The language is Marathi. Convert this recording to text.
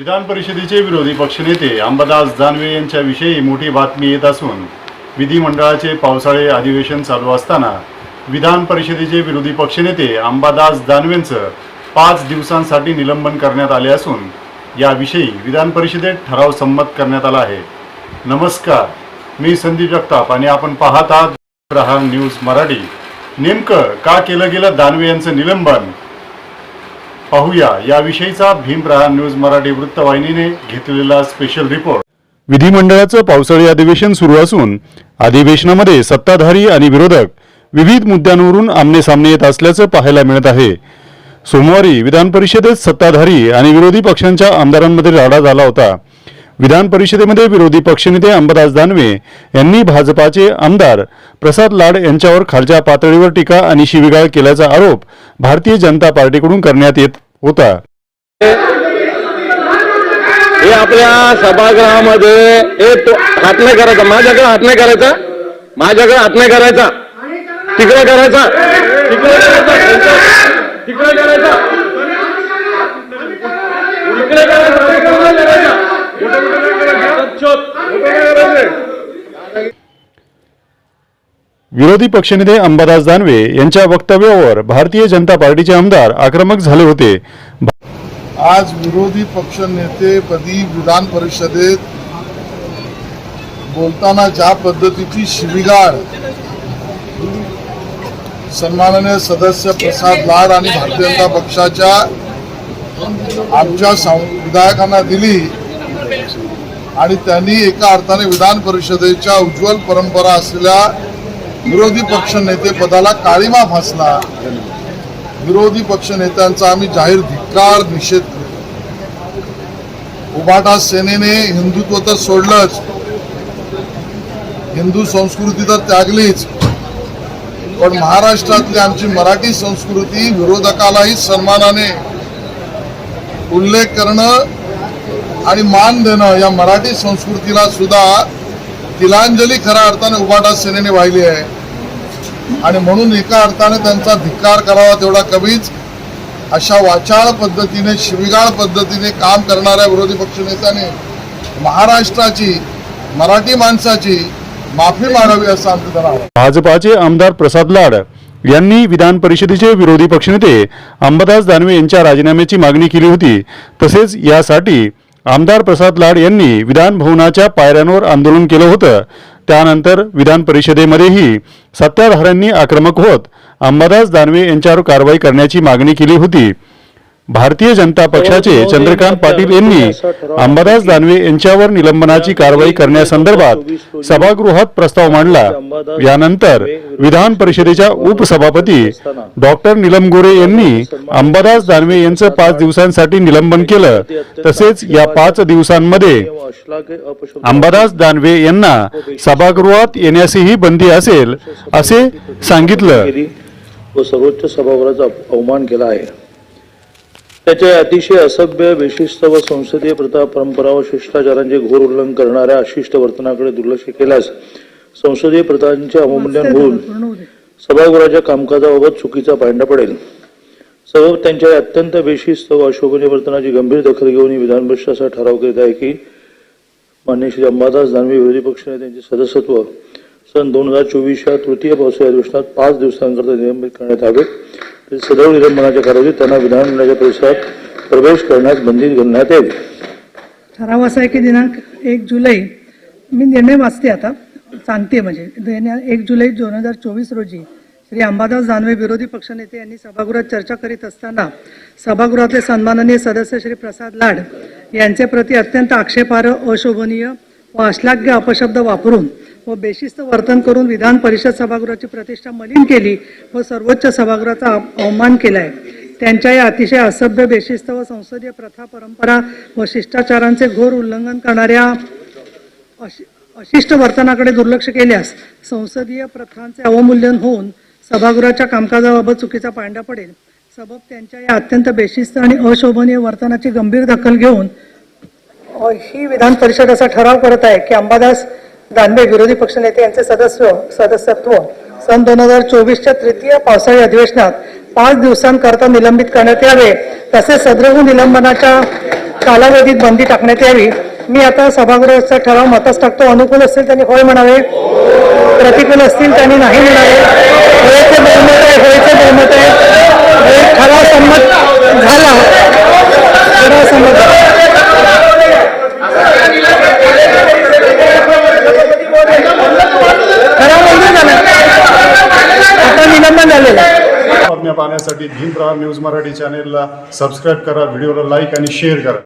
विधान परिषदेचे विरोधी पक्षनेते अंबादास दानवे यांच्याविषयी मोठी बातमी येत असून विधिमंडळाचे पावसाळे अधिवेशन चालू असताना विधान परिषदेचे विरोधी पक्षनेते अंबादास दानवेंचं पाच दिवसांसाठी निलंबन करण्यात आले असून याविषयी विधान परिषदेत ठराव संमत करण्यात आला आहे. नमस्कार मी संदीप जगताप आणि आपण पाहत आहात न्यूज मराठी. नेमकं का केलं गेलं दानवे यांचं निलंबन? पाहूया. याविषयीचा भीमप्रहा न्यूज मराठी वृत्तवाहिनीने घेतलेला स्पेशल रिपोर्ट विधिमंडळाचं पावसाळी अधिवेशन सुरू असून अधिवेशनामध्ये सत्ताधारी आणि विरोधक विविध मुद्द्यांवरून आमनेसामने येत असल्याचं पाहायला मिळत आहे. सोमवारी विधान परिषदेत सत्ताधारी आणि विरोधी पक्षांच्या आमदारांमध्ये राडा झाला होता. विधान परिषदेमध्ये विरोधी पक्षनेते अंबराज दानवे यांनी भाजपाचे आमदार प्रसाद लाड यांच्यावर खालच्या पातळीवर टीका आणि शिवीगाळ केल्याचा आरोप भारतीय जनता पार्टीकडून करण्यात येत होता. हे आपल्या सभागृहामध्ये हात नाही करायचा. माझ्याकडे हात नाही करायचा? माझ्याकडे हात नाही करायचा? तिकडे करायचा? तिकडे करायचा? तिकडे करायचा? तिकडे करायचा? विरोधी पक्षनेते अंबादास दानवे यांच्या वक्तव्यावर भारतीय जनता पार्टीचे आमदार आक्रमक झाले होते. आज विरोधी पक्ष नेतेपदी विधान परिषदेत बोलताना ज्या पद्धतीची शिवीगाळ सन्माननीय सदस्य प्रसाद लाड आणि भारतीय जनता पक्षाच्या आमच्या विधायकांना दिली आणि त्यांनी एका अर्थाने विधान परिषदेच्या उज्ज्वल परंपरा असलेल्या विरोधी पक्ष नेते पदाला काळीमा फासला. विरोधी पक्ष नेत्यांचा आम्ही जाहीर धिक्कार निषेध करतो उभाटा सेनेने हिंदुत्व तर सोडलंच. हिंदू संस्कृती तर त्यागलीच. पण महाराष्ट्रातली आमची मराठी संस्कृती विरोधकालाही सन्मानाने उल्लेख करणं आणि मान देणं या मराठी संस्कृतीला सुद्धा तिलांजली खऱ्या अर्थाने उभाटा सेनेने वाहिली आहे. आणि म्हणून एका अर्थाने त्यांचा धिक्कार करावा तेवढा कमीच. अशा वाचाळ पद्धतीने शिविगाळ पद्धतीने काम करणाऱ्या विरोधी पक्षनेत्याने महाराष्ट्राची मराठी माणसाची माफी मागावी असं आमचं त्यांना भाजपाचे आमदार प्रसाद लाड यांनी विधान परिषदेचे विरोधी पक्षनेते अंबादास दानवे यांच्या राजीनाम्याची मागणी केली होती. तसेच यासाठी आमदार प्रसाद लाड यांनी विधान भवनाच्या पायऱ्यांवर आंदोलन केलं होतं. त्यानंतर विधान परिषदेमध्येही सत्ताधाऱ्यांनी आक्रमक होत अंबादास दानवे यांच्यावर कारवाई करण्याची मागणी केली होती. भारतीय जनता पक्षाचे चंद्रकांत पाटील यांनी अंबादास दानवे यांच्यावर निलंबनाची कारवाई करण्यासंदर्भात सभागृहात प्रस्ताव मांडला. यानंतर विधान परिषदेच्या उपसभापती डॉक्टर निलम गोरे यांनी अंबादास दानवे यांचं पाच दिवसांसाठी निलंबन केलं. तसेच या पाच दिवसांमध्ये अंबादास दानवे यांना सभागृहात येण्यासही बंदी असेल असे सांगितलं. व सर्वोच्च सभागृहाचा अवमान केला आहे. त्याचे अतिशय असभ्य विशिष्ट व संसदीय प्रथा परंपरा व शिष्टाचारांचे घोर उल्लंघन करणाऱ्या अशिष्ट वर्तनाकडे दुर्लक्ष केल्यास संसदीय प्रथांचे अवमूल्यन होऊन सभागृहाच्या कामकाजाबाबत चुकीचा पांडा पडेल. सर्व त्यांच्या अत्यंत बेशिस्त व अशोभनीय वर्तनाची गंभीर दखल घेऊन विधान परिषद ठराव करीत आहे की मान्य श्री अंबादास दानवे विरोधी पक्षनेत्यांचे सदस्यत्व सन दोन हजार चोवीसच्या तृतीय पावसाळी अधिवेशनात पाच दिवसांकरता निलंबित करण्यात यावे सदैव सदर निलंबनाच्या कालावधीत त्यांना विधानमंडळाच्या परिसरात प्रवेश करण्यास बंदी घालण्यात यावी ठराव असा आहे की दिनांक एक जुलै मी निर्णय वाचते आता सांगते म्हणजे. एक जुलै दोन हजार चोवीस रोजी श्री अंबादास दानवे विरोधी पक्षनेते यांनी सभागृहात चर्चा करीत असताना सभागृहातले सन्माननीय सदस्य श्री प्रसाद लाड यांचे प्रति अत्यंत आक्षेपार्ह अशोभनीय व अश्लाघ्य अपशब्द वापरून व बेशिस्त वर्तन करून विधान परिषद सभागृहाची प्रतिष्ठा मलिन केली व सर्वोच्च सभागृहाचा अवमान अवमान केलाय. त्यांच्या या अतिशय असभ्य बेशिस्त व संसदीय प्रथा परंपरा व शिष्टाचारांचे घोर उल्लंघन करणाऱ्या अशिष्ट वर्तनाकडे दुर्लक्ष केल्यास संसदीय प्रथांचे अवमूल्यन होऊन सभागृहाच्या कामकाजाबाबत चुकीचा पांडा पडेल. सबब त्यांच्या या अत्यंत बेशिस्त आणि अशोभनीय वर्तनाची गंभीर दखल घेऊन ही विधान परिषद असा ठराव करत आहे की अंबादास दानवे विरोधी पक्षनेते यांचे सदस्य सदस्यत्व सन दोन हजार चोवीसच्या तृतीय पावसाळी अधिवेशनात पाच दिवसांकरता निलंबित करण्यात यावे. तसेच सदृह निलंबनाच्या कालावधीत बंदी टाकण्यात यावी. मी आता सभागृहाचा ठराव मतास टाकतो. अनुकूल असतील त्यांनी होय म्हणावे. प्रतिकूल असतील त्यांनी नाही म्हणावे. होय बातम्या पाहण्यासाठी भीमराव न्यूज मराठी चॅनेलला सबस्क्राईब करा व्हिडिओला लाईक आणि शेअर करा.